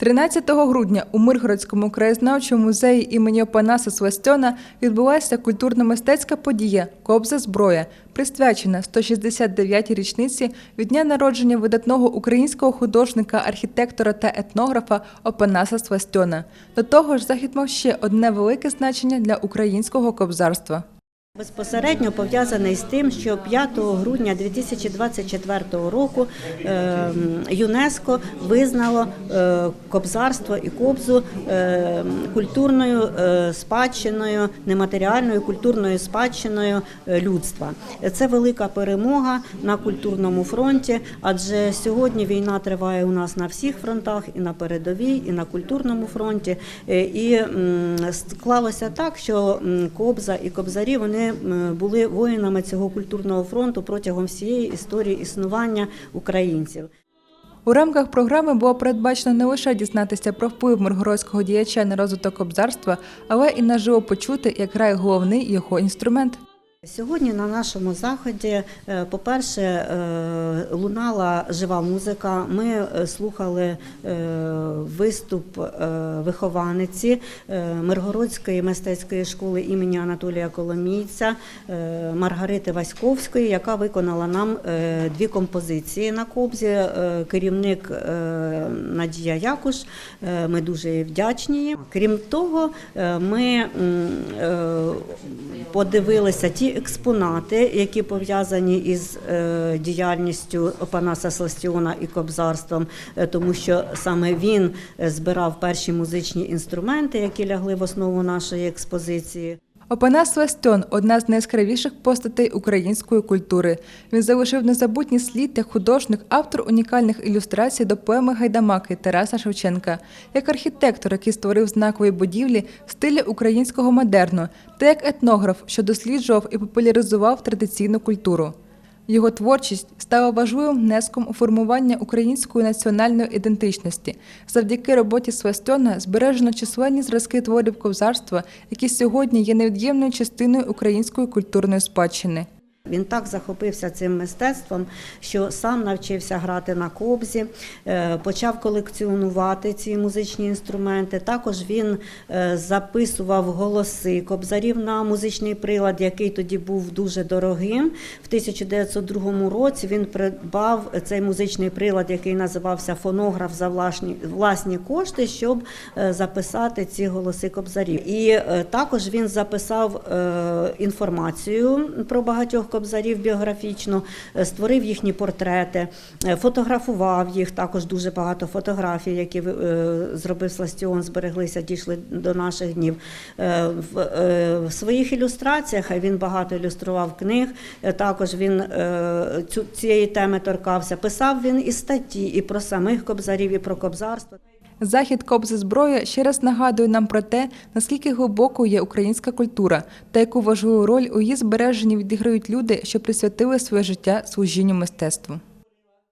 13 грудня у Миргородському краєзнавчому музеї імені Опанаса Свастьона відбулася культурно-мистецька подія Кобза зброя, присвячена 169-й річниці від дня народження видатного українського художника, архітектора та етнографа Опанаса Свастьона. До того ж, захід мав ще одне велике значення для українського кобзарства. Безпосередньо пов'язаний з тим, що 5 грудня 2024 року е, ЮНЕСКО визнало е, кобзарство і кобзу е, культурною е, спадщиною, нематеріальною культурною спадщиною людства. Це велика перемога на культурному фронті, адже сьогодні війна триває у нас на всіх фронтах, і на передовій, і на культурному фронті. І склалося так, що кобза і кобзарі вони були воїнами цього культурного фронту протягом всієї історії існування українців. У рамках програми було передбачено не лише дізнатися про вплив миргородського діяча на розвиток обзарства, але і наживо почути, як грає головний його інструмент. Сьогодні на нашому заході, е, по-перше, е, лунала жива музика. Ми е, слухали виступ вихованиці Миргородської мистецької школи імені Анатолія Коломійця Маргарити Васьковської, яка виконала нам дві композиції на кобзі. Керівник Надія Якуш. Ми дуже вдячні. Крім того, ми подивилися ті експонати, які пов'язані із е, діяльністю Опанаса Сластіона і кобзарством, е, тому що саме він е, збирав перші музичні інструменти, які лягли в основу нашої експозиції. Опанас Свастьон – одна з найяскравіших постатей української культури. Він залишив незабутній слід як художник, автор унікальних ілюстрацій до поеми Гайдамаки Тараса Шевченка, як архітектор, який створив знакові будівлі в стилі українського модерну, та як етнограф, що досліджував і популяризував традиційну культуру. Його творчість стала важливим внеском у формування української національної ідентичності. Завдяки роботі Свастьона збережено численні зразки творів ковзарства, які сьогодні є невід'ємною частиною української культурної спадщини. Він так захопився цим мистецтвом, що сам навчився грати на кобзі, е, почав колекціонувати ці музичні інструменти. Також він е, записував голоси кобзарів на музичний прилад, який тоді був дуже дорогим. В 1902 році він придбав цей музичний прилад, який називався фонограф за власні, власні кошти, щоб е, записати ці голоси кобзарів. І також він записав інформацію про багатьох кобзарів біографічну, е, створив їхні портрети, е, фотографував їх. Також дуже багато фотографій, які е, зробив Сластіон, збереглися, дійшли до наших днів. В, своїх ілюстраціях він багато ілюстрував книг. Також він цієї теми торкався. Писав він і статті, і про самих кобзарів, і про кобзарство. Захід Кобзи зброя ще раз нагадує нам про те, наскільки глибокою є українська культура та яку важливу роль у її збереженні відіграють люди, що присвятили своє життя служінню мистецтву.